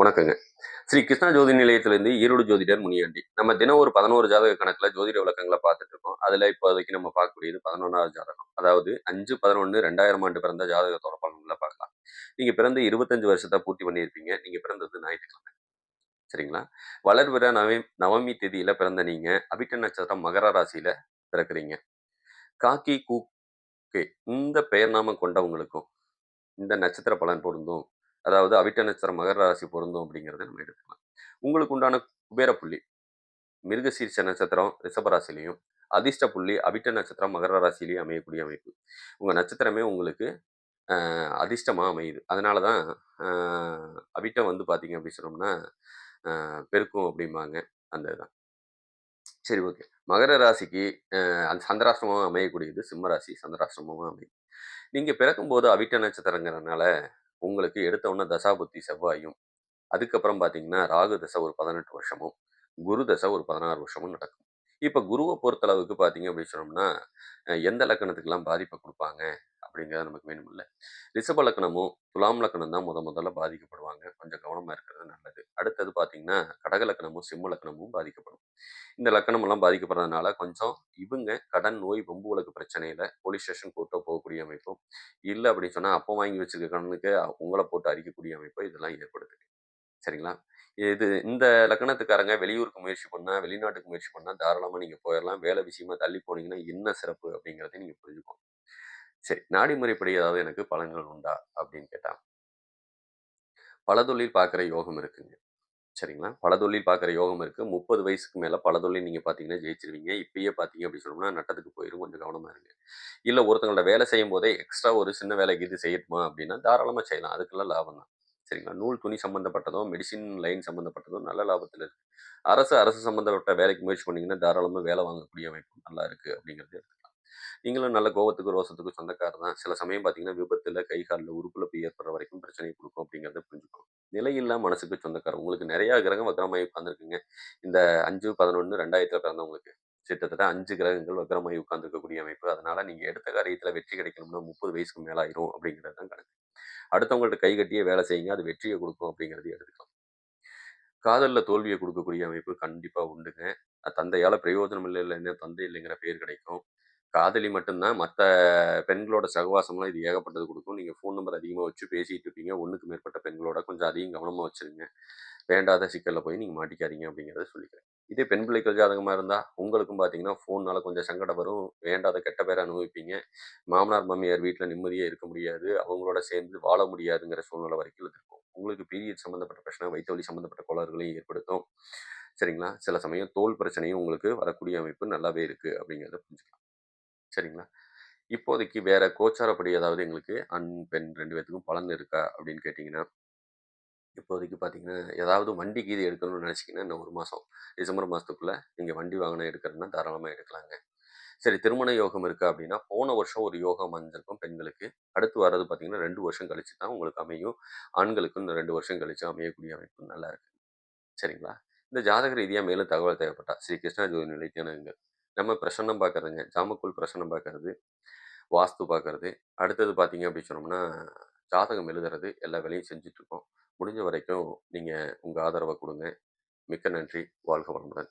வணக்கங்க. ஸ்ரீ கிருஷ்ணா ஜோதி நிலையத்திலிருந்து ஈரோடு ஜோதிடர் முனியாண்டி. நம்ம தினம் ஒரு பதினோரு ஜாதக கணக்கில் ஜோதிட விளக்கங்களை பார்த்துட்டு இருக்கோம். அதில் இப்போதைக்கு நம்ம பார்க்கக்கூடியது பதினொன்றாவது ஜாதகம். அதாவது அஞ்சு பதினொன்று ரெண்டாயிரம் ஆண்டு பிறந்த ஜாதகத்தோட பலன்களை பார்க்கலாம். நீங்கள் பிறந்து இருபத்தஞ்சு வருஷத்தை பூர்த்தி பண்ணியிருப்பீங்க. நீங்கள் பிறந்தது ஞாயிற்றுக்கிழமை. சரிங்களா? வளர்விற நவமி நவமி தேதியில் பிறந்த நீங்கள் அபிட்ட நட்சத்திரம் மகர ராசியில் பிறக்குறீங்க. காக்கி கூக்கே இந்த பெயர் நாமம் கொண்டவங்களுக்கும் இந்த நட்சத்திர பலன் பொருந்தும். அதாவது அவிட்ட நட்சத்திரம் மகர ராசி பொருந்தும் அப்படிங்கிறத நம்ம எடுத்துக்கலாம். உங்களுக்கு உண்டான குபேர புள்ளி மிருகசீர்ஷ நட்சத்திரம் ரிஷபராசிலையும் அதிர்ஷ்ட புள்ளி அவிட்ட நட்சத்திரம் மகர ராசிலையும் அமையக்கூடிய அமைப்பு. உங்கள் நட்சத்திரமே உங்களுக்கு அதிர்ஷ்டமாக அமையுது. அதனால தான் அவிட்டம் வந்து பார்த்தீங்க அப்படி சொன்னோம்னா பெருக்கும் அப்படிம்பாங்க. அந்த இதுதான் சரி ஓகே. மகர ராசிக்கு அந்த சந்திராஷ்டமமாக அமையக்கூடியது சிம்ம ராசி அமையுது அமையும். நீங்கள் பிறக்கும்போது அவிட்ட நட்சத்திரங்கிறதுனால உங்களுக்கு எடுத்த உடனே தசாபுத்தி செவ்வாயும் அதுக்கப்புறம் பார்த்தீங்கன்னா ராகு தசை ஒரு பதினெட்டு வருஷமும் குரு தசை ஒரு பதினாறு வருஷமும் நடக்கும். இப்போ குருவை பொறுத்தளவுக்கு பார்த்தீங்க அப்படின்னு சொன்னோம்னா அஹ் எந்த லக்கணத்துக்கெல்லாம் பாதிப்பை கொடுப்பாங்க? அப்படிங்கிறது நமக்கு வேணுமில்ல. ரிஷப லக்கணமும் துலாம் லக்கணம் தான் முத முதல்ல பாதிக்கப்படுவாங்க. கொஞ்சம் கவனமாக இருக்கிறது நல்லது. அடுத்தது பார்த்தீங்கன்னா கடக லக்கணமும் சிம்ம லக்கணமும் பாதிக்கப்படும். இந்த லக்கணம் எல்லாம் பாதிக்கப்படுறதுனால கொஞ்சம் இவங்க கடன் நோய் வம்பு வழக்கு பிரச்சனையில் போலீஸ் ஸ்டேஷன் கோர்ட்டோ போகக்கூடிய அமைப்பும் இல்லை அப்படின்னு சொன்னால் அப்போ வாங்கி வச்சிருக்க கடனுக்கு உங்களை போட்டு அடிக்கக்கூடிய அமைப்பு இதெல்லாம் ஏற்படுது. சரிங்களா? இது இந்த லக்கணத்துக்காரங்க வெளியூருக்கு முயற்சி பண்ணால் வெளிநாட்டுக்கு முயற்சி பண்ணால் தாராளமாக நீங்கள் போயிடலாம் வேலை விஷயமா தள்ளி போனீங்கன்னா என்ன சிறப்பு அப்படிங்கிறத நீங்கள் புரிஞ்சுக்கோங்க. சரி நாடி முறைப்படி ஏதாவது எனக்கு பலன்கள் உண்டா? அப்படின்னு கேட்டான் பல தொழில் பார்க்குற யோகம் இருக்குங்க. சரிங்களா? பல தொழில் பார்க்குற யோகம் இருக்கு. முப்பது வயசுக்கு மேலே பல தொழில் நீங்கள் பார்த்தீங்கன்னா ஜெயிச்சிருவீங்க. இப்பயே பார்த்தீங்க அப்படின்னு சொன்னோம்னா நட்டத்துக்கு போயிடும் கொஞ்சம் கவனமாக இருங்க. இல்லை ஒருத்தங்களோட வேலை செய்யும் போதே எக்ஸ்ட்ரா ஒரு சின்ன வேலைக்கு இது செய்யட்டுமா அப்படின்னா தாராளமாக செய்யலாம். அதுக்கெல்லாம் லாபம் தான். சரிங்களா? நூல் துணி சம்மந்தப்பட்டதும் மெடிசின் லைன் சம்மந்தப்பட்டதும் நல்ல லாபத்தில் இருக்குது அரசு அரசு சம்மந்தப்பட்ட வேலைக்கு முயற்சி பண்ணீங்கன்னா தாராளமாக வேலை வாங்கக்கூடிய அமைப்பு நல்லா இருக்கு அப்படிங்கிறது நீங்களும் நல்ல கோபத்துக்கு ரோசத்துக்கு சொந்தக்காரர் தான். சில சமயம் பார்த்தீங்கன்னா விபத்தில் கை காலில் உறுப்புலப்பு ஏற்படுற வரைக்கும் பிரச்சனை கொடுக்கும் அப்படிங்கிறத புரிஞ்சுக்கணும். நிலையில்லா மனசுக்கு சொந்தக்காரர். உங்களுக்கு நிறைய கிரகம் வக்கரமாகி உட்காந்துருக்குங்க இந்த அஞ்சு பதினொன்று ரெண்டாயிரத்தில் பிறந்தவங்களுக்கு கிட்டத்தட்ட அஞ்சு கிரகங்கள் வக்கரமாகி உட்காந்துருக்கக்கூடிய அமைப்பு. அதனால நீங்க எடுத்த காரியத்துல வெற்றி கிடைக்கணும்னா முப்பது வயசுக்கு மேலே ஆயிரும் அப்படிங்கிறது தான் கணக்கு. அடுத்தவங்கள்ட்ட கை கட்டியே வேலை செய்யுங்க. அது வெற்றியை கொடுக்கும் அப்படிங்கிறது எடுத்துக்கலாம். காதல்ல தோல்வியை கொடுக்கக்கூடிய அமைப்பு கண்டிப்பா உண்டுங்க. தந்தையால் தந்தையால பிரயோஜனம் இல்லை இல்லைன்னு தந்தை இல்லைங்கிற பேர் கிடைக்கும். காதலி மட்டும்தான் மற்ற பெண்களோட சகவாசம்லாம் இது ஏகப்பட்டது கொடுக்கும். நீங்கள் ஃபோன் நம்பர் அதிகமாக வச்சு பேசிகிட்டு இருப்பீங்க. ஒன்றுக்கு மேற்பட்ட பெண்களோட கொஞ்சம் அதிகம் கவனமாக வச்சுருங்க. வேண்டாத சிக்கலில் போய் நீங்கள் மாட்டிக்காதீங்க அப்படிங்கிறத சொல்லிக்கிறேன். இதே பெண் பிள்ளைகள் ஜாதகமாக இருந்தால் உங்களுக்கும் பார்த்தீங்கன்னா ஃபோன்னால் கொஞ்சம் சங்கடம் வரும். வேண்டாத கெட்ட பேரை அனுபவிப்பீங்க. மாமனார் மாமியார் வீட்டில் நிம்மதியாக இருக்க முடியாது. அவங்களோட சேர்ந்து வாழ முடியாதுங்கிற சூழ்நிலை வரைக்கும் இருக்கும் உங்களுக்கு பீரியட் சம்மந்தப்பட்ட பிரச்சனை வயிற்று வலி சம்மந்தப்பட்ட கோளாறுகளையும் ஏற்படுத்தும். சரிங்களா? சில சமயம் தோல் பிரச்சனையும் உங்களுக்கு வரக்கூடிய அமைப்பு நல்லாவே இருக்குது அப்படிங்கிறத புரிஞ்சுக்கலாம். சரிங்களா? இப்போதைக்கு வேற கோச்சாரப்படி ஏதாவது எங்களுக்கு ஆண் பெண் ரெண்டு பேத்துக்கும் பலன் இருக்கா அப்படின்னு கேட்டிங்கன்னா இப்போதைக்கு பார்த்தீங்கன்னா ஏதாவது வண்டி கீது எடுக்கணும்னு நினச்சிங்கன்னா இன்னும் ஒரு மாதம் டிசம்பர் மாதத்துக்குள்ளே நீங்கள் வண்டி வாகனம் எடுக்கிறதுனா தாராளமாக எடுக்கலாங்க. சரி திருமண யோகம் இருக்கா அப்படின்னா போன வருஷம் ஒரு யோகம் அமைஞ்சிருக்கும் பெண்களுக்கு. அடுத்து வர்றது பார்த்தீங்கன்னா ரெண்டு வருஷம் கழிச்சு தான் உங்களுக்கு அமையும். ஆண்களுக்கும் இந்த ரெண்டு வருஷம் கழிச்சு அமையக்கூடிய அமைப்பு நல்லா இருக்கு. சரிங்களா? இந்த ஜாதக ரீதியாக மேலும் தகவல் தேவைப்பட்டா ஸ்ரீ கிருஷ்ணா ஜோதி நிலைத்தியானங்க நம்ம பிரசன்னம் பார்க்கறதுங்க. ஜாமக்கூழ் பிரசன்னம் பார்க்கறது வாஸ்து பார்க்கறது. அடுத்தது பார்த்தீங்க அப்படின்னு சொன்னோம்னா ஜாதகம் எழுதுறது எல்லா வேலையும் செஞ்சுட்ருக்கோம் முடிஞ்ச வரைக்கும் நீங்கள் உங்கள் ஆதரவை கொடுங்க. மிக்க நன்றி. வாழ்க வளமுடன்.